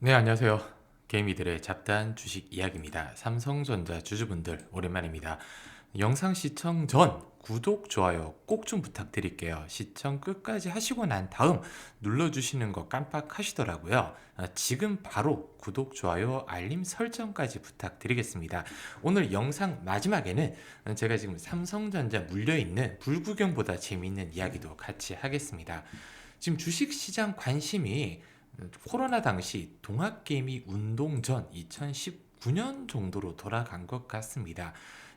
네, 안녕하세요. 개미들의 잡다한 주식 이야기입니다. 삼성전자 주주분들 오랜만입니다. 영상 시청 전 구독, 좋아요 꼭 좀 부탁드릴게요. 시청 끝까지 하시고 난 다음 눌러주시는 거 깜빡하시더라고요. 아, 지금 바로 구독, 좋아요, 알림 설정까지 부탁드리겠습니다. 오늘 영상 마지막에는 제가 지금 삼성전자 물려있는 불구경보다 재미있는 이야기도 같이 하겠습니다. 지금 주식시장 관심이 코로나 당시 동학개미 운동 전 2019년 정도로 돌아간 것 같습니다.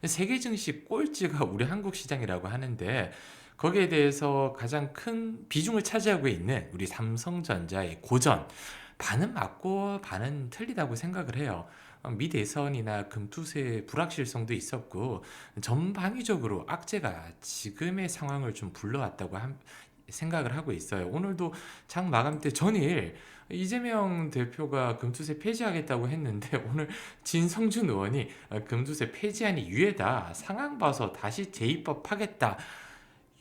세계 증시 꼴찌가 우리 한국 시장이라고 하는데 거기에 대해서 가장 큰 비중을 차지하고 있는 우리 삼성전자의 고전 반은 맞고 반은 틀리다고 생각을 해요. 어, 미 대선이나 금투세 불확실성도 있었고 전방위적으로 악재가 지금의 상황을 좀 불러왔다고 함- 생각을 하고 있어요. 오늘도 장 마감 때 전일 이재명 대표가 금투세 폐지하겠다고 했는데 오늘 진성준 의원이 어, 금투세 폐지안이 유예다. 상황 봐서 다시 재입법하겠다.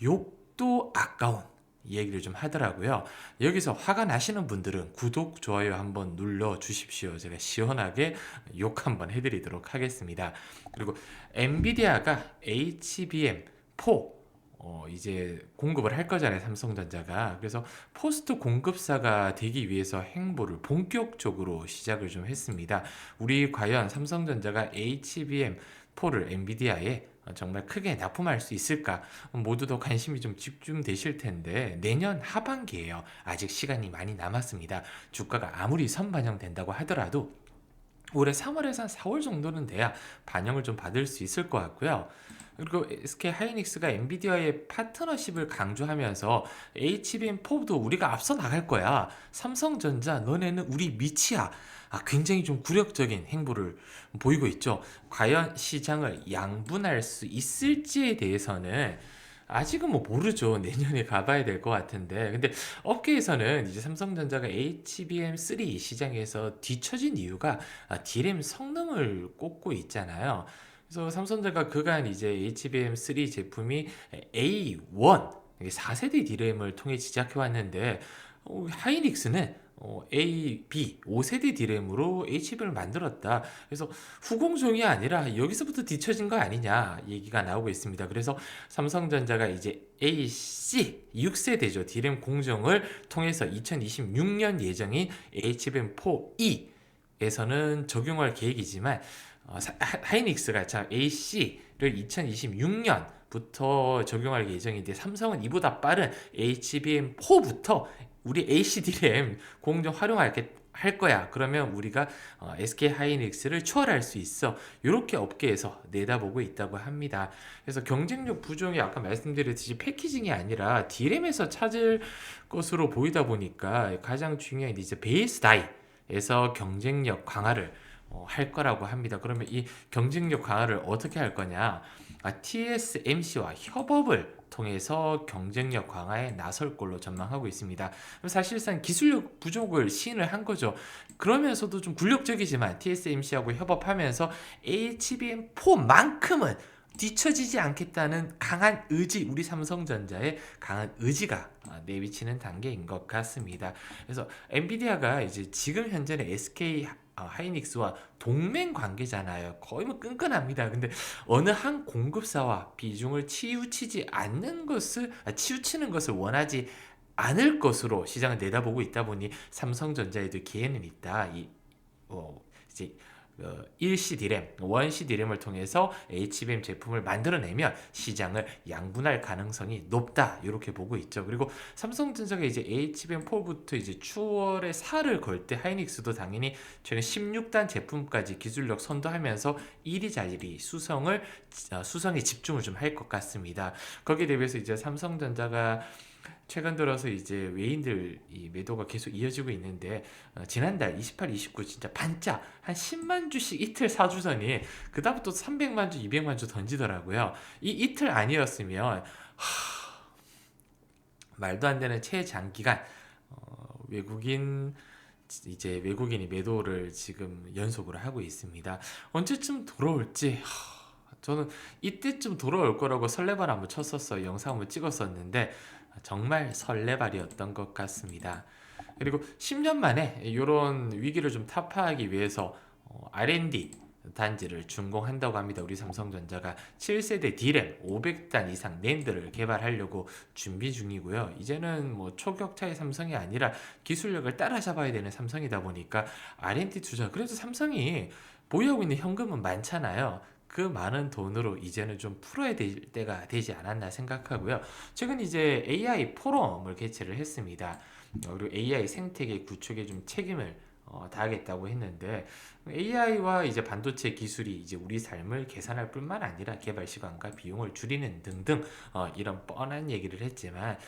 욕도 아까운 이 얘기를 좀 하더라고요. 여기서 화가 나시는 분들은 구독, 좋아요 한번 눌러 주십시오. 제가 시원하게 욕 한번 해드리도록 하겠습니다. 그리고 엔비디아가 HBM4 어, 이제 공급을 할 거잖아요, 삼성전자가. 그래서 포스트 공급사가 되기 위해서 행보를 본격적으로 시작을 좀 했습니다. 우리 과연 삼성전자가 HBM4를 엔비디아에 정말 크게 납품할 수 있을까? 모두도 관심이 좀 집중되실 텐데 내년 하반기에요. 아직 시간이 많이 남았습니다. 주가가 아무리 선반영된다고 하더라도 올해 3월에서 한 4월 정도는 돼야 반영을 좀 받을 수 있을 것 같고요. 그리고 SK 하이닉스가 엔비디아의 파트너십을 강조하면서 HBM4도 우리가 앞서 나갈 거야. 삼성전자 너네는 우리 밑이야. 아, 굉장히 좀 굴욕적인 행보를 보이고 있죠. 과연 시장을 양분할 수 있을지에 대해서는 아직은 뭐 모르죠. 내년에 가봐야 될 것 같은데. 근데 업계에서는 이제 삼성전자가 HBM3 시장에서 뒤처진 이유가 아, D램 성능을 꼽고 있잖아요. 그래서 삼성전자가 그간 이제 HBM3 제품이 A1 이게 4세대 D램을 통해 제작해 왔는데 어, 하이닉스는 어, A, B 5세대 D램으로 HBM을 만들었다. 그래서 후공정이 아니라 여기서부터 뒤처진 거 아니냐 얘기가 나오고 있습니다. 그래서 삼성전자가 이제 AC 6세대죠. D램 공정을 통해서 2026년 예정인 HBM4E에서는 적용할 계획이지만 어, 하이닉스가 참 AC를 2026년 부터 적용할 예정인데 삼성은 이보다 빠른 HBM4부터 우리 HD램 공정 활용할 게- 할 거야. 그러면 우리가 어, SK 하이닉스를 추월할 수 있어. 이렇게 업계에서 내다보고 있다고 합니다. 그래서 경쟁력 부족이 아까 말씀드렸듯이 패키징이 아니라 D램에서 찾을 것으로 보이다 보니까 가장 중요한 이제 베이스 다이 에서 경쟁력 강화를 어, 할 거라고 합니다. 그러면 이 경쟁력 강화를 어떻게 할 거냐? 아, TSMC와 협업을 통해서 경쟁력 강화에 나설 걸로 전망하고 있습니다. 사실상 기술력 부족을 시인을 한 거죠. 그러면서도 좀 굴욕적이지만 TSMC하고 협업하면서 HBM4만큼은 뒤처지지 않겠다는 강한 의지, 우리 삼성전자의 강한 의지가 아, 내비치는 단계인 것 같습니다. 그래서 엔비디아가 이제 지금 현재는 SK 하- 아, 하이닉스와 동맹 관계잖아요. 거의 뭐 끈끈합니다. 근데 어느 한 공급사와 비중을 치우치지 않는 것을 아, 치우치는 것을 원하지 않을 것으로 시장을 내다보고 있다 보니 삼성전자에도 기회는 있다. 이 어, 이제 어, 1C D램, 1C D램을 통해서 HBM 제품을 만들어내면 시장을 양분할 가능성이 높다. 이렇게 보고 있죠. 그리고 삼성전자가 이제 HBM4부터 이제 추월의 살을 걸때 하이닉스도 당연히 최근 16단 제품까지 기술력 선도하면서 1위 자리 수성을 어, 수성에 집중을 좀 할 것 같습니다. 거기에 대비해서 이제 삼성전자가 최근 들어서 이제 외인들 이 매도가 계속 이어지고 있는데 어, 지난달 28, 29 진짜 반짝 한 10만 주씩 이틀 사주더니 그다음부터 300만 주, 200만 주 던지더라고요. 이 이틀 아니었으면 하, 말도 안 되는 최장기간 어, 외국인 이제 외국인이 매도를 지금 연속으로 하고 있습니다. 언제쯤 돌아올지 하, 저는 이때쯤 돌아올 거라고 설레발 한번 쳤었어요. 영상 한번 찍었었는데 정말 설레발이었던 것 같습니다. 그리고 10년 만에 이런 위기를 좀 타파하기 위해서 어, R&D 단지를 준공한다고 합니다. 우리 삼성전자가 7세대 D램 500단 이상 낸드를 개발하려고 준비 중이고요. 이제는 뭐 초격차의 삼성이 아니라 기술력을 따라잡아야 되는 삼성이다 보니까 R&D 투자 그래도 삼성이 보유하고 있는 현금은 많잖아요. 그 많은 돈으로 이제는 좀 풀어야 될 때가 되지 않았나 생각하고요. 최근 이제 AI 포럼을 개최를 했습니다. 어, 그리고 AI 생태계 구축에 좀 책임을 어, 다하겠다고 했는데 AI와 이제 반도체 기술이 이제 우리 삶을 개선할 뿐만 아니라 개발 시간과 비용을 줄이는 등등 어, 이런 뻔한 얘기를 했지만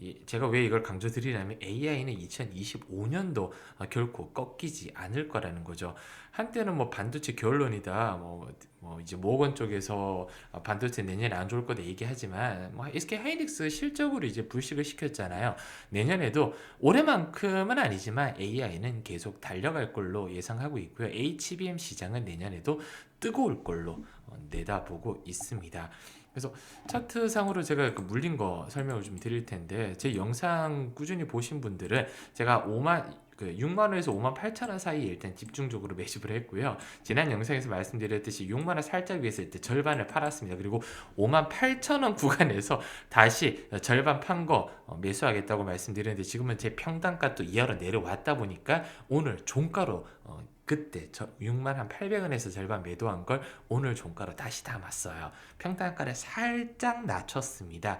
이, 제가 왜 이걸 강조드리냐면 AI는 2025년도 어, 결코 꺾이지 않을 거라는 거죠. 한때는 뭐 반도체 결론이다, 뭐, 뭐 이제 모건 쪽에서 어, 반도체 내년에 안 좋을 거다 얘기하지만 뭐 SK 하이닉스 실적으로 이제 불식을 시켰잖아요. 내년에도 올해만큼은 아니지만 AI는 계속 달려갈 걸로 예상하고 있고요. HBM 시장은 내년에도 뜨거울 걸로 어, 내다보고 있습니다. 그래서 차트상으로 제가 그 물린 거 설명을 좀 드릴 텐데 제 영상 꾸준히 보신 분들은 제가 5만 그 6만 원에서 5만 8천 원 사이에 일단 집중적으로 매집을 했고요. 지난 영상에서 말씀드렸듯이 6만 원 살짝 위에서 일단 절반을 팔았습니다. 그리고 5만 8천 원 구간에서 다시 절반 판 거 매수하겠다고 말씀드렸는데 지금은 제 평단가 또 이하로 내려왔다 보니까 오늘 종가로 어, 그때 저 6만 한 800원에서 절반 매도한 걸 오늘 종가로 다시 담았어요. 평단가를 살짝 낮췄습니다.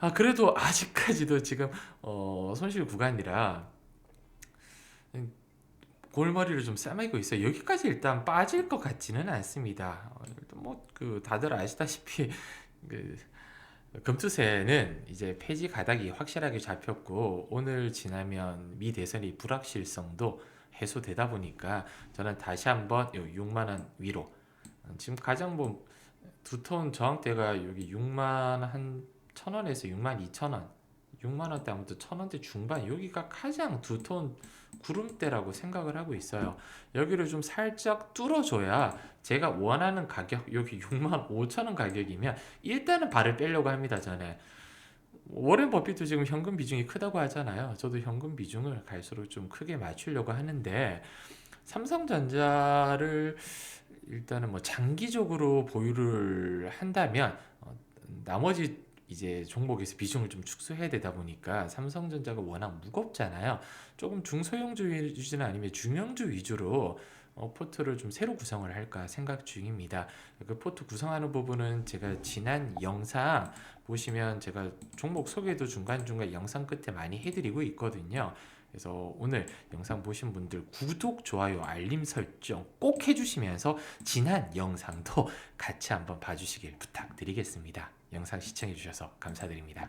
아 그래도 아직까지도 지금 어, 손실 구간이라 골머리를 좀 싸매고 있어요. 여기까지 일단 빠질 것 같지는 않습니다. 어, 뭐그 다들 아시다시피 그 금투세는 이제 폐지 가닥이 확실하게 잡혔고 오늘 지나면 미 대선이 불확실성도 해소되다 보니까 저는 다시 한번 6만 원 위로 지금 가장 뭐 두톤 저항대가 여기 6만 한 천원에서 6만 2천 원 6만 원대 아무튼 천 원대 중반 여기가 가장 두톤 구름대라고 생각을 하고 있어요. 여기를 좀 살짝 뚫어줘야 제가 원하는 가격 여기 6만 5천 원 가격이면 일단은 발을 빼려고 합니다. 전에 워렌 버핏도 지금 현금 비중이 크다고 하잖아요. 저도 현금 비중을 갈수록 좀 크게 맞추려고 하는데 삼성전자를 일단은 뭐 장기적으로 보유를 한다면 어, 나머지 이제 종목에서 비중을 좀 축소해야 되다 보니까 삼성전자가 워낙 무겁잖아요. 조금 중소형주 위주나 아니면 중형주 위주로 어, 포트를 좀 새로 구성을 할까 생각 중입니다. 그 포트 구성하는 부분은 제가 지난 영상 보시면 제가 종목 소개도 중간중간 영상 끝에 많이 해드리고 있거든요. 그래서 오늘 영상 보신 분들 구독, 좋아요, 알림 설정 꼭 해주시면서 지난 영상도 같이 한번 봐주시길 부탁드리겠습니다. 영상 시청해주셔서 감사드립니다.